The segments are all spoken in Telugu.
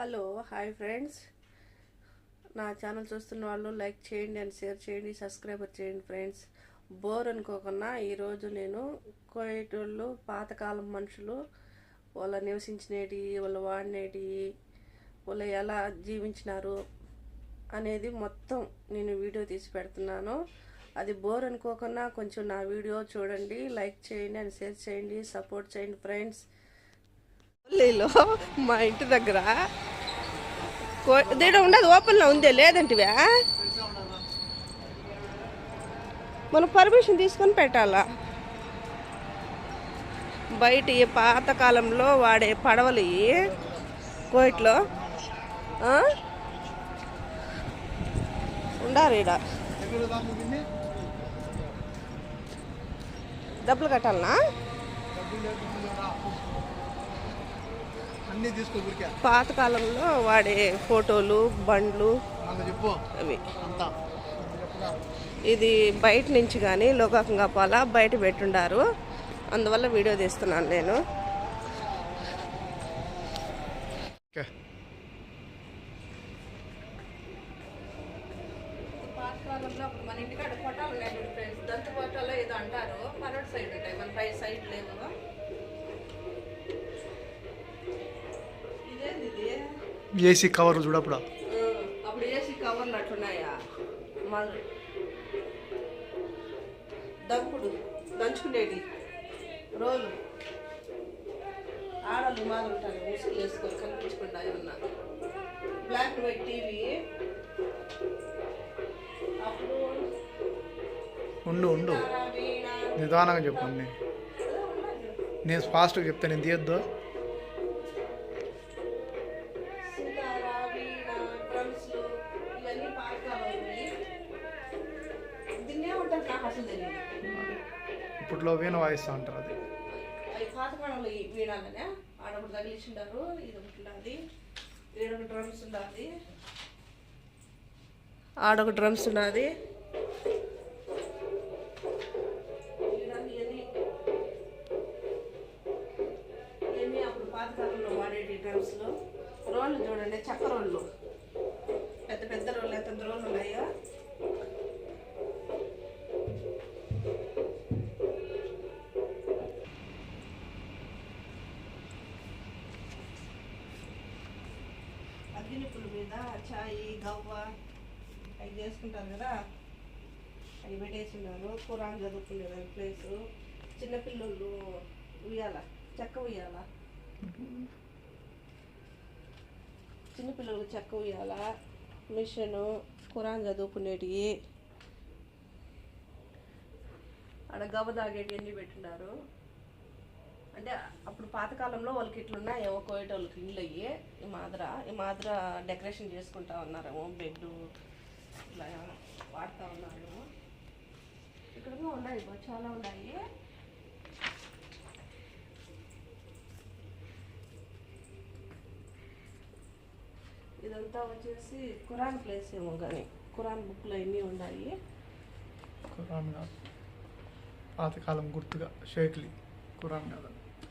Hello hi friends. నా ఛానల్ చూస్తున్న వాళ్ళు లైక్ చేయండి అండ్ షేర్ చేయండి సబ్స్క్రైబర్ చేయండి ఫ్రెండ్స్. బోర్ అనుకోకుండా ఈరోజు నేను కోయేటోళ్ళు పాతకాలం మనుషులు వాళ్ళ నివసించినేటి వాళ్ళు వాడినేటి వాళ్ళు ఎలా జీవించినారు అనేది మొత్తం నేను వీడియో తీసి పెడుతున్నాను. అది బోర్ అనుకోకుండా కొంచెం నా వీడియో చూడండి లైక్ చేయండి అండ్ షేర్ చేయండి సపోర్ట్ చేయండి ఫ్రెండ్స్. పల్లీలో మా ఇంటి దగ్గర దీడ ఉండదు ఓపెన్లో ఉందే లేదంటివే? మనం పర్మిషన్ తీసుకొని పెట్టాలా? బయట ఈ పాతకాలంలో వాడే పడవలు కోయిట్లో ఉండాలి ఉండారు ఈడ. డబ్బులు కట్టాలనా? అన్నీ తీసుకో ఊరికే. పాతకాలంలో వాడే ఫోటోలు బండ్లు అవి. అంతా. ఇది బయట నుంచి కానీ లోకంగా పాల బయట పెట్టుండారు. అందువల్ల వీడియో తీస్తున్నాను నేను. మన ఇంటికాడ ఉన్నాయి ఫ్రెండ్స్. దంత ఏదో అంటారు. సైడ్ ఉంటాయి. మన పై సైడ్ లేవు. ఏసీ కవర్ చూడప్పుడు? అప్పుడు ఏసీ కవర్లు దంపుడు దంచుకునేది. ఆడలు ఉంటారు వేసుకొని కనిపించకుండా ఏమన్నా. బ్లాక్ అండ్ వైట్ టీవీ అప్పుడు ఉండు ఉండు. నిదానంగా చెప్పు అన్ని. నేను ఫాస్ట్గా చెప్తే నేను తీయద్దు. దీన్నే ఉంటారు నాకు అసలు తెలియదు. ఇప్పట్లో వీణ వాయిస్తా అంటారు అది. అవి పాతకాలంలో ఈ వీణాలనే ఆడొకటి తగిలించుండారు ఇది ఒకటి ఉండాలి ఈడొక డ్రమ్స్ ఉండాలి ఆడొక డ్రమ్స్ ఉన్నది పాతకాలంలో వాడేటి డ్రమ్స్లో? రోళ్ళు చూడండి చెక్క చాయి గవ్వ అవి చేసుకుంటారు కదా. అవి పెట్టేసిన్నారు కురాన్ చదువుకునేదాని ప్లేసు చిన్నపిల్లలు ఉయ్యాల చెక్క ఉయ్యాల. చిన్నపిల్లలు చెక్క ఉయ్యాల మిషను కురాన్ చదువుకునేటివి. ఆడ గవ్వ తాగేటి అన్నీ పెట్టున్నారు అంటే అప్పుడు పాతకాలంలో వాళ్ళకి ఇట్లున్నా ఏమో ఇల్లు అయ్యి ఈ మాదిర ఈ మాదిర డెకరేషన్ చేసుకుంటా ఉన్నారేమో బెడ్ ఇట్లా వాడుతూ ఉన్నారు. ఇక్కడ ఉన్నాయి చాలా ఉన్నాయి. ఇదంతా వచ్చేసి ఖురాన్ ప్లేస్ ఏమో కానీ ఖురాన్ బుక్లు అన్నీ ఉన్నాయి? ఖురాన్ పాతకాలం గుర్తుగా షేక్లీ ఖురాన్ కాదు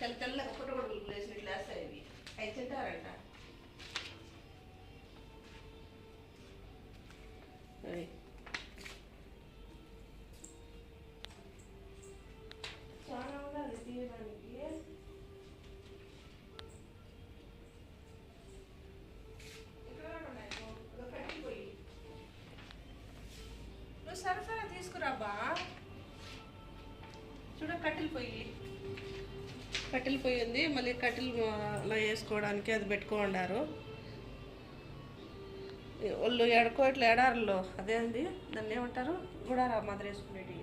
తెల్ల తెల్లగా పుట్టగొడుగులు లేచినట్లు వేస్తాయి అవి అవి తింటారంట. కట్టెలు పొయ్యి ఉంది. మళ్ళీ కట్టెలు అలా వేసుకోవడానికి అది పెట్టుకోండారు వాళ్ళు ఎడకో ఇట్లా ఎడారులో అండి. దాన్ని ఏమంటారు? గుడారా మాదిరి వేసుకునేటి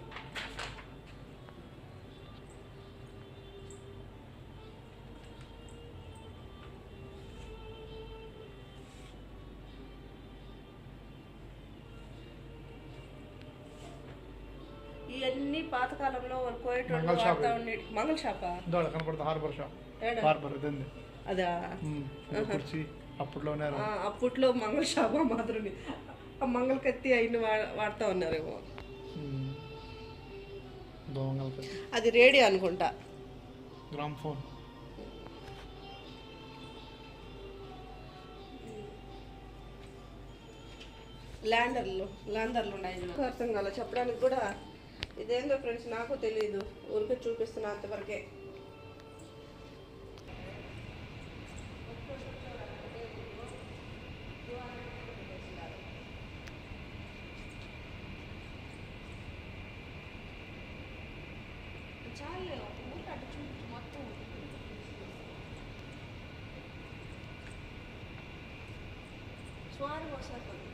పాతకాలంలో వాళ్ళు కోయేటోళ్ళు వాడుతూ ఉండే మంగళ షాపా? కనపడుతుంది హార్బర్ షాప్? హార్బర్ ఇదండి. అదా? కుర్చీ అప్పట్లోనే అప్పట్లో మంగళ షాపా మాత్రమే. ఆ మంగళ కత్తి అయిన వాడుతూ ఉన్నారేమో. అది రేడియో అనుకుంటా. గ్రామ్ ఫోన్ ల్యాండర్లు ల్యాండర్లు ఉన్నాయి. అర్థం కాలే. చెప్పడానికి కూడా ఇదేందో ఫ్రెండ్స్ నాకు తెలియదు ఊరికే చూపిస్తున్నా అంతవరకే. స్వారీ వస్తారు ఇది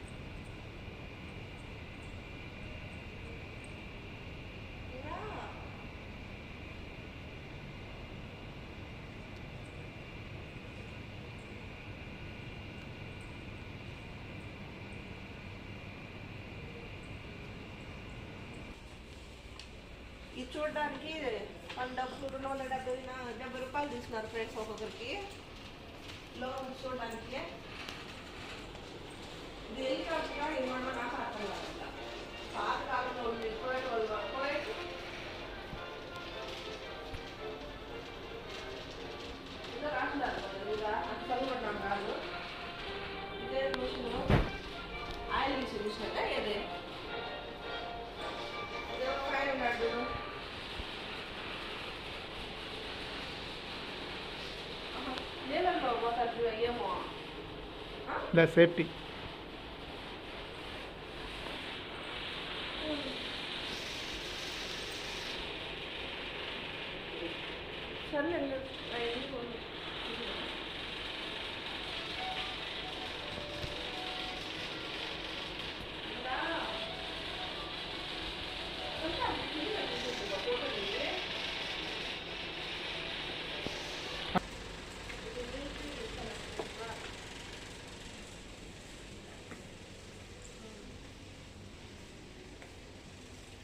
చూడడానికి మన డబ్బు రెండు వందల డెబ్బై డెబ్బై రూపాయలు తీసుకున్నారు ఫ్రెండ్స్ ఒక్కొక్కరికి. లోన్ చూడడానికి. ఇది హెలికాప్టరా ఏమన్నా నాకు అర్థం కాదు. the safety. Sorry,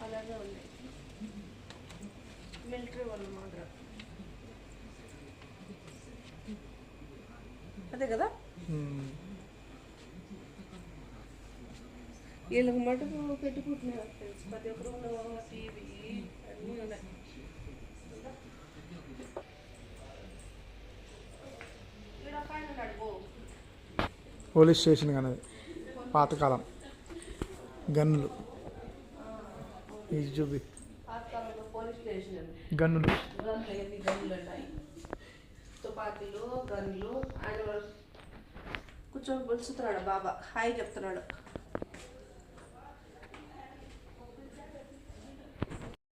అలాగే ఉంది మిలిటరీ వాళ్ళు మాత్రం అదే కదా. వీళ్ళకి మటుకు పెట్టుకుంటున్నారు ప్రతి ఒక్క రూమ్లో టీవీ అన్నీ ఉన్నాయి. పోలీస్ స్టేషన్ కానీ పాతకాలం. గన్నులు. ఇది చూపి పాతకాలంలో పోలీస్ స్టేషన్ ఉంది గన్నులు. తుపాకీలు గన్లు ఆయన కూర్చొని పిలుస్తున్నాడు బాబా. హాయ్ చెప్తున్నాడు.